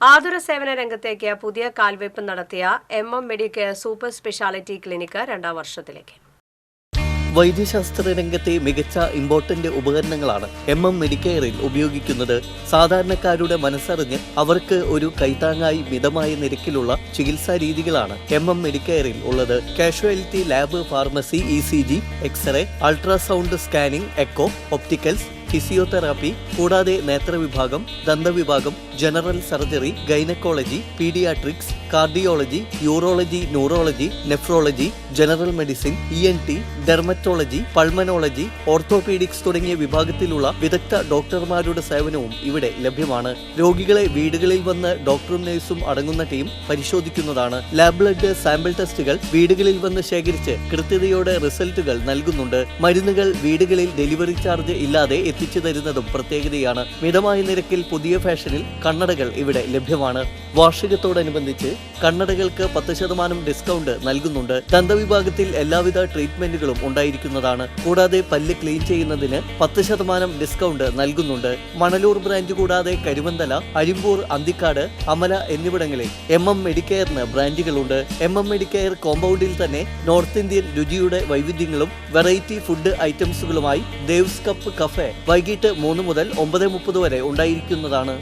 ആതുര സേവന രംഗത്തേക്ക് പുതിയ കാൽവയ്പ് നടത്തിയ M M Medicare super speciality clinic രണ്ടാം വർഷത്തിലേക്ക്. വൈദ്യശാസ്ത്ര രംഗത്തെ മികച്ച ഇമ്പോർട്ടന്റ് ഉപകരണങ്ങളാണ് എം എം മെഡിക്കെയറിൽ ഉപയോഗിക്കുന്നത്. സാധാരണക്കാരുടെ മനസ്സറിഞ്ഞ് അവർക്ക് ഒരു കൈത്താങ്ങായി മിതമായ നിരക്കിലുള്ള ചികിത്സാ രീതികളാണ് എം എം മെഡിക്കെയറിൽ ഉള്ളത്. Casualty lab pharmacy E C G x-ray ultrasound scanning echo opticals physiotherapy കൂടാതെ നേത്രവിഭാഗം ദന്തവിഭാഗം general surgery gynaecology paediatrics cardiology urology neurology nephrology general medicine E N T dermatology pulmonology orthopaedics തുടങ്ങിയ വിഭാഗത്തിലുള്ള വിദഗ്ധ ഡോക്ടർമാരുടെ സേവനവും ഇവിടെ ലഭ്യമാണ്. രോഗികളെ വീടുകളിൽ വന്ന് ഡോക്ടറും നഴ്സും അടങ്ങുന്ന ടീം പരിശോധിക്കുന്നതാണ്. ലാബ് ബ്ലഡ് സാമ്പിൾ ടെസ്റ്റുകൾ വീടുകളിൽ വന്ന് ശേഖരിച്ച് കൃത്യതയോടെ റിസൾട്ടുകൾ നൽകുന്നുണ്ട്. മരുന്നുകൾ വീടുകളിൽ ഡെലിവറി ചാർജ് ഇല്ലാതെ എത്തിച്ചു തരുന്നതും പ്രത്യേകതയാണ്. മിതമായ നിരക്കിൽ പുതിയ ഫാഷനിൽ കണ്ണടകൾ ഇവിടെ ലഭ്യമാണ്. വാർഷികത്തോടനുബന്ധിച്ച് കണ്ണടകൾക്ക് പത്ത് ശതമാനം ഡിസ്കൗണ്ട് നൽകുന്നുണ്ട്. ദന്തവിഭാഗത്തിൽ എല്ലാവിധ ട്രീറ്റ്മെന്റുകളും ഉണ്ടായിരിക്കുന്നതാണ്. കൂടാതെ പല്ല് ക്ലീൻ ചെയ്യുന്നതിന് പത്ത് ശതമാനം ഡിസ്കൗണ്ട് നൽകുന്നുണ്ട്. മണലൂർ ബ്രാഞ്ച് കൂടാതെ കരുവന്തല അരിമ്പൂർ അന്തിക്കാട് അമല എന്നിവിടങ്ങളിൽ എം എം മെഡിക്കെയറിന് ബ്രാഞ്ചുകളുണ്ട് എം എം മെഡിക്കെയർ കോമ്പൗണ്ടിൽ തന്നെ നോർത്ത് ഇന്ത്യൻ രുചിയുടെ വൈവിധ്യങ്ങളും വെറൈറ്റി ഫുഡ് ഐറ്റംസുകളുമായി ദേവ്സ് കപ്പ് കഫേ വൈകിട്ട് മൂന്ന് മുതൽ ഒമ്പത് മുപ്പത് വരെ ഉണ്ടായിരിക്കുന്നതാണ്